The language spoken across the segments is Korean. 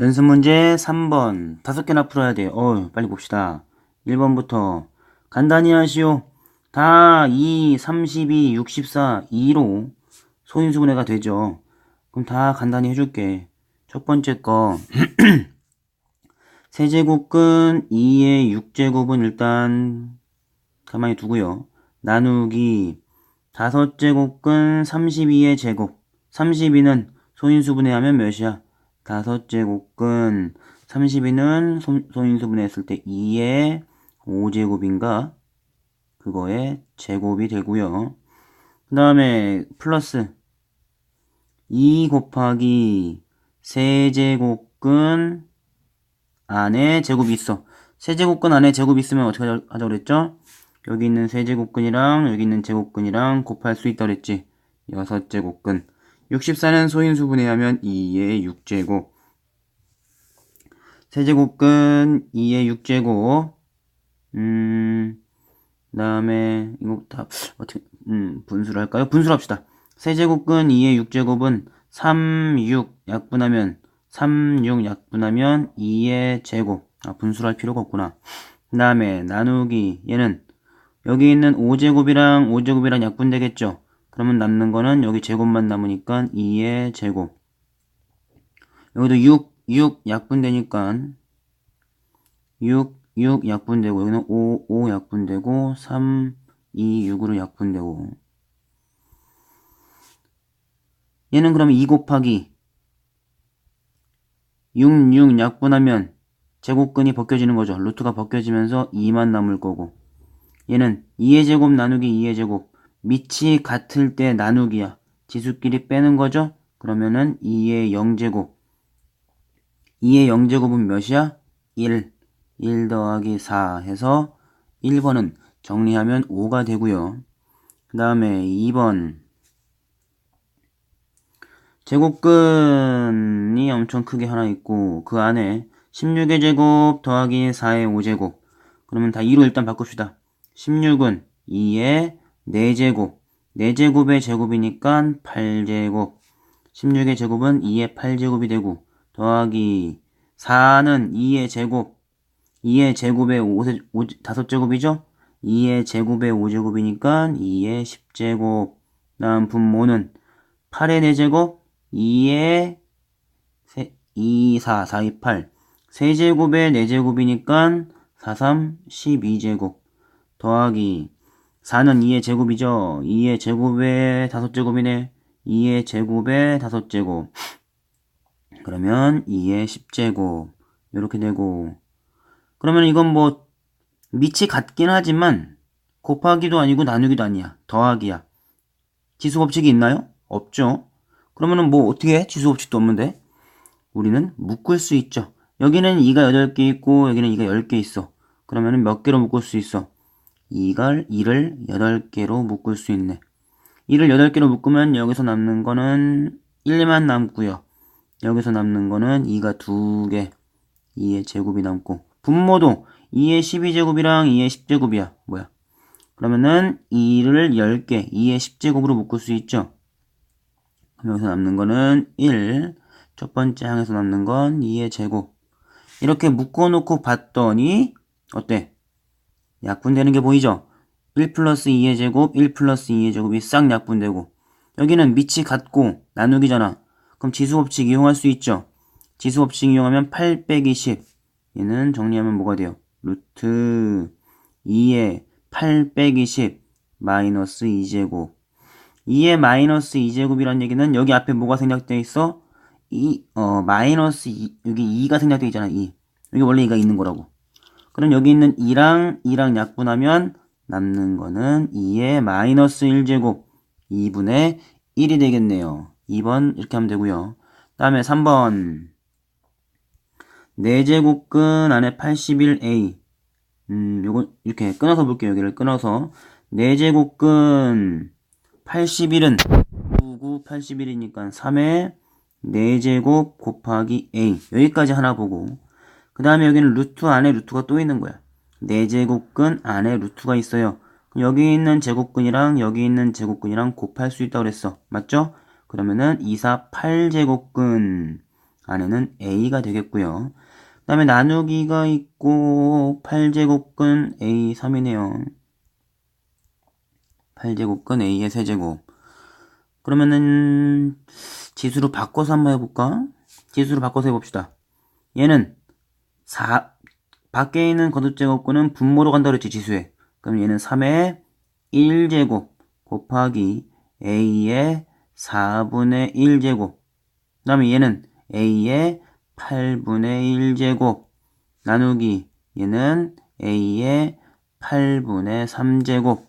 연습 문제 3번. 다섯 개나 풀어야 돼. 어, 빨리 봅시다. 1번부터. 간단히 하시오. 다 2, 32, 64, 2로 소인수분해가 되죠. 그럼 다 간단히 해줄게. 첫 번째 거. 세제곱근 2의 6제곱은 일단 가만히 두고요. 나누기 다섯 제곱근 32의 제곱. 32는 소인수분해하면 몇이야? 다섯 제곱근 32는 소인수분해 했을 때 2의 5제곱인가? 그거에 제곱이 되고요. 그 다음에 플러스 2 곱하기 세제곱근 안에 제곱이 있어. 세제곱근 안에 제곱이 있으면 어떻게 하자고 그랬죠? 여기 있는 세제곱근이랑 여기 있는 제곱근이랑 곱할 수 있다 그랬지. 6제곱근. 64는 소인수분해 하면 2의 6제곱. 세제곱근 2의 6제곱. 음, 그 다음에, 이거 다, 어떻게, 음, 분수를 할까요? 분수를 합시다. 세제곱근 2의 6제곱은 3, 6 약분하면, 3, 6 약분하면 2의 제곱. 아, 분수를 할 필요가 없구나. 그 다음에, 나누기, 얘는, 여기 있는 5제곱이랑 5제곱이랑 약분되겠죠? 그러면 남는 거는 여기 제곱만 남으니까 2의 제곱. 여기도 6, 6 약분되니까 6, 6 약분되고 여기는 5, 5 약분되고 3, 2, 6으로 약분되고 얘는 그러면 2 곱하기 6, 6 약분하면 제곱근이 벗겨지는 거죠. 루트가 벗겨지면서 2만 남을 거고 얘는 2의 제곱 나누기 2의 제곱 밑이 같을 때 나누기야. 지수끼리 빼는 거죠? 그러면은 2의 0제곱 2의 0제곱은 몇이야? 1 1 더하기 4 해서 1번은 정리하면 5가 되고요. 그 다음에 2번 제곱근이 엄청 크게 하나 있고 그 안에 16의 제곱 더하기 4의 5제곱 그러면 다 2로 일단 바꿉시다. 16은 2의 4제곱. 4제곱의 제곱이니까 8제곱. 16의 제곱은 2의 8제곱이 되고 더하기 4는 2의 제곱. 2의 제곱의 5, 5, 5제곱이죠? 2의 제곱의 5제곱이니까 2의 10제곱. 다음 분모는 8의 4제곱 2의 2, 4, 4, 2, 8 세제곱의 4제곱이니까 4, 3, 12제곱 더하기 4는 2의 제곱이죠. 2의 제곱의 5제곱이네. 2의 제곱의 5제곱. 그러면 2의 10제곱. 이렇게 되고. 그러면 이건 뭐 밑이 같긴 하지만 곱하기도 아니고 나누기도 아니야. 더하기야. 지수 법칙이 있나요? 없죠. 그러면은 뭐 어떻게 해? 지수 법칙도 없는데. 우리는 묶을 수 있죠. 여기는 2가 8개 있고 여기는 2가 10개 있어. 그러면은 몇 개로 묶을 수 있어? 이걸 2를 8개로 묶을 수 있네. 2를 8개로 묶으면 여기서 남는 거는 1만 남고요. 여기서 남는 거는 2가 2개. 2의 제곱이 남고 분모도 2의 12제곱이랑 2의 10제곱이야. 뭐야? 그러면은 2를 10개, 2의 10제곱으로 묶을 수 있죠. 여기서 남는 거는 1. 첫 번째 항에서 남는 건 2의 제곱. 이렇게 묶어놓고 봤더니 어때? 약분되는 게 보이죠? 1 플러스 2의 제곱, 1 플러스 2의 제곱이 싹 약분되고 여기는 밑이 같고 나누기잖아. 그럼 지수법칙 이용할 수 있죠? 지수법칙 이용하면 8 빼기 10 얘는 정리하면 뭐가 돼요? 루트 2의 8 빼기 10 마이너스 2제곱 2의 마이너스 2제곱이란 얘기는 여기 앞에 뭐가 생략되어 있어? 이, 어, 마이너스 2, 여기 2가 생략되어 있잖아, 2. 여기 원래 2가 있는 거라고. 그럼 여기 있는 2랑 2랑 약분하면 남는 거는 2의 마이너스 1제곱 2분의 1이 되겠네요. 2번 이렇게 하면 되고요. 다음에 3번 4제곱근 안에 81a 음, 요거 이렇게 끊어서 볼게요. 여기를 끊어서 4제곱근 81은 99 81이니까 3의 4제곱 곱하기 a 여기까지 하나 보고 그 다음에 여기는 루트 안에 루트가 또 있는 거야. 4제곱근 안에 루트가 있어요. 여기 있는 제곱근이랑 여기 있는 제곱근이랑 곱할 수 있다고 그랬어. 맞죠? 그러면은 2, 4, 8제곱근 안에는 a가 되겠고요. 그 다음에 나누기가 있고 8제곱근 a 3이네요. 8제곱근 a의 세제곱. 그러면은 지수로 바꿔서 한번 해볼까? 지수로 바꿔서 해봅시다. 얘는 4 밖에 있는 거듭제곱근은 분모로 간다 그랬지 지수에. 그럼 얘는 3의 1제곱 곱하기 a의 4분의 1제곱. 그 다음에 얘는 a의 8분의 1제곱 나누기 얘는 a의 8분의 3제곱.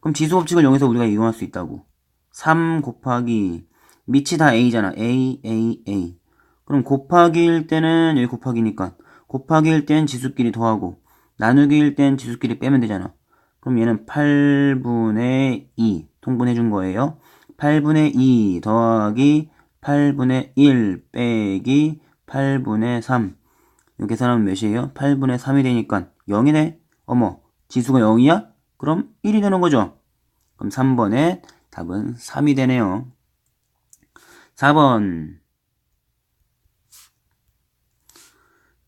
그럼 지수 법칙을 이용해서 우리가 이용할 수 있다고. 3 곱하기 밑이 다 a잖아. a, a, a. 그럼 곱하기일 때는 여기 곱하기니까 곱하기일 땐 지수끼리 더하고 나누기일 땐 지수끼리 빼면 되잖아. 그럼 얘는 8분의 2 통분해 준 거예요. 8분의 2 더하기 8분의 1 빼기 8분의 3. 이 계산하면 몇이에요? 8분의 3이 되니까 0이네. 어머, 지수가 0이야? 그럼 1이 되는 거죠. 그럼 3번에 답은 3이 되네요. 4번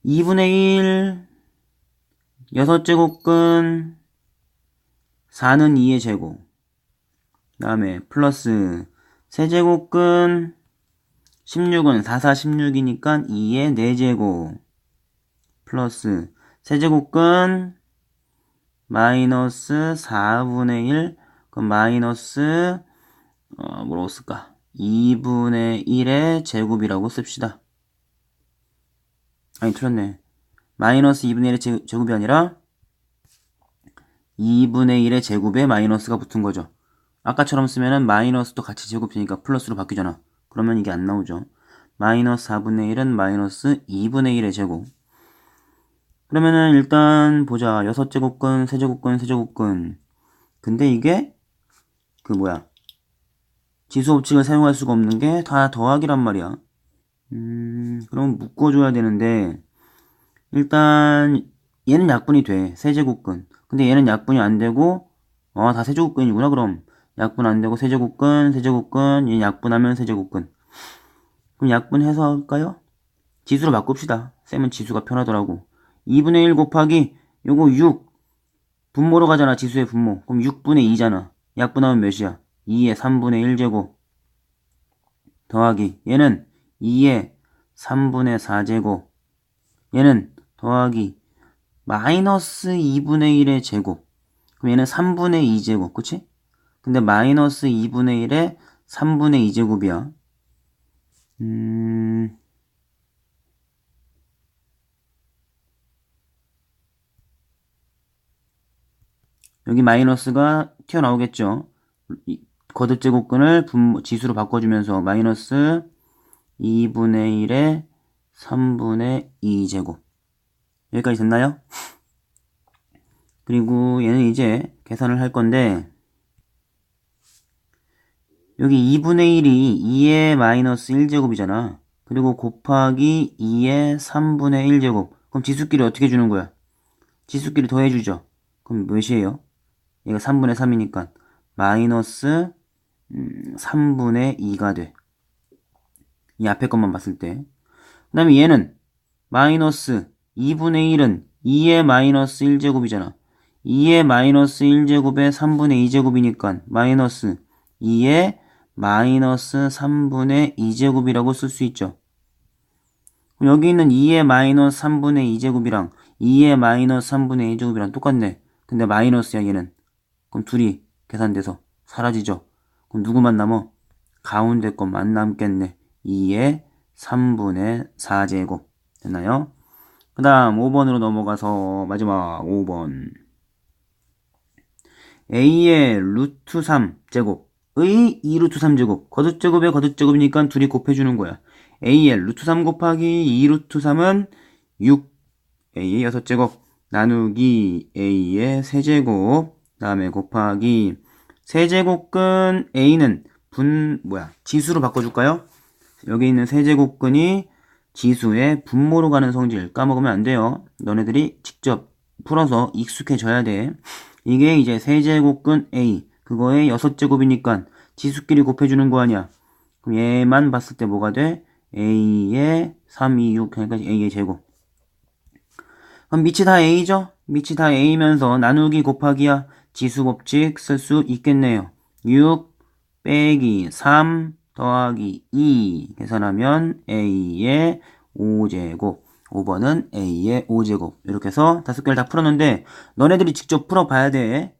2분의 1 6제곱근 4는 2의 제곱 그 다음에 플러스 세제곱근 16은 4, 4, 16이니까 2의 4제곱 플러스 세제곱근 마이너스 4분의 1 그럼 마이너스 어, 뭐라고 쓸까? 2분의 1의 제곱이라고 씁시다 아니 틀렸네. 마이너스 2분의 1의 제곱이 아니라 2분의 1의 제곱에 마이너스가 붙은 거죠. 아까처럼 쓰면은 마이너스도 같이 제곱이니까 플러스로 바뀌잖아. 그러면 이게 안 나오죠. 마이너스 4분의 1은 마이너스 2분의 1의 제곱. 그러면은 일단 보자. 6제곱근, 세제곱근, 세제곱근. 근데 이게 그 뭐야? 지수 법칙을 사용할 수가 없는 게 다 더하기란 말이야. 음, 그럼 묶어줘야 되는데, 일단, 얘는 약분이 돼. 세제곱근. 근데 얘는 약분이 안 되고, 어, 다 세제곱근이구나, 그럼. 약분 안 되고, 세제곱근, 세제곱근, 얘 약분하면 세제곱근. 그럼 약분해서 할까요? 지수로 바꿉시다. 쌤은 지수가 편하더라고. 2분의 1 곱하기, 요거 6. 분모로 가잖아, 지수의 분모. 그럼 6분의 2잖아. 약분하면 몇이야? 2의 3분의 1제곱 더하기 얘는 2의 3분의 4제곱. 얘는 더하기 마이너스 2분의 1의 제곱. 그럼 얘는 3분의 2제곱 그치? 근데 마이너스 2분의 1의 3분의 2제곱이야. 음... 여기 마이너스가 튀어나오겠죠. 거듭제곱근을 지수로 바꿔주면서 마이너스 2분의 1에 3분의 2제곱 여기까지 됐나요? 그리고 얘는 이제 계산을 할 건데 여기 2분의 1이 2의 마이너스 1제곱이잖아 그리고 곱하기 2의 3분의 1제곱 그럼 지수끼리 어떻게 주는 거야? 지수끼리 더해주죠 그럼 몇이에요? 얘가 3분의 3이니까 마이너스 음, 3분의 2가 돼. 이 앞에 것만 봤을 때. 그 다음에 얘는 마이너스 2분의 1은 2의 마이너스 1제곱이잖아. 2의 마이너스 1제곱에 3분의 2제곱이니까 마이너스 2의 마이너스 3분의 2제곱이라고 쓸 수 있죠. 여기 있는 2의 마이너스 3분의 2제곱이랑 2의 마이너스 3분의 2제곱이랑 똑같네. 근데 마이너스야 얘는. 그럼 둘이 계산돼서 사라지죠. 그럼 누구만 남어? 가운데 것만 남겠네. 2의 3분의 4제곱. 됐나요? 그 다음 5번으로 넘어가서 마지막 5번. a의 루트 3제곱의 2루트 3제곱. 거듭제곱에 거듭제곱이니까 둘이 곱해주는 거야. a의 루트 3 곱하기 2루트 3은 6. a의 6제곱. 나누기 a의 세제곱. 다음에 곱하기 세제곱근 A는 분 뭐야 지수로 바꿔줄까요? 여기 있는 세제곱근이 지수의 분모로 가는 성질 까먹으면 안 돼요. 너네들이 직접 풀어서 익숙해져야 돼. 이게 이제 세제곱근 A 그거의 6제곱이니까 지수끼리 곱해주는 거 아니야. 그럼 얘만 봤을 때 뭐가 돼? a의 3, 2, 6 그러니까 a의 제곱 그럼 밑이 다 a죠? 밑이 다 a면서 나누기 곱하기야 지수 법칙 쓸 수 있겠네요 6 빼기 3 더하기 2 계산하면 a의 5제곱 5번은 a의 5제곱. 이렇게 해서 다섯 개를 다 풀었는데 너네들이 직접 풀어봐야 돼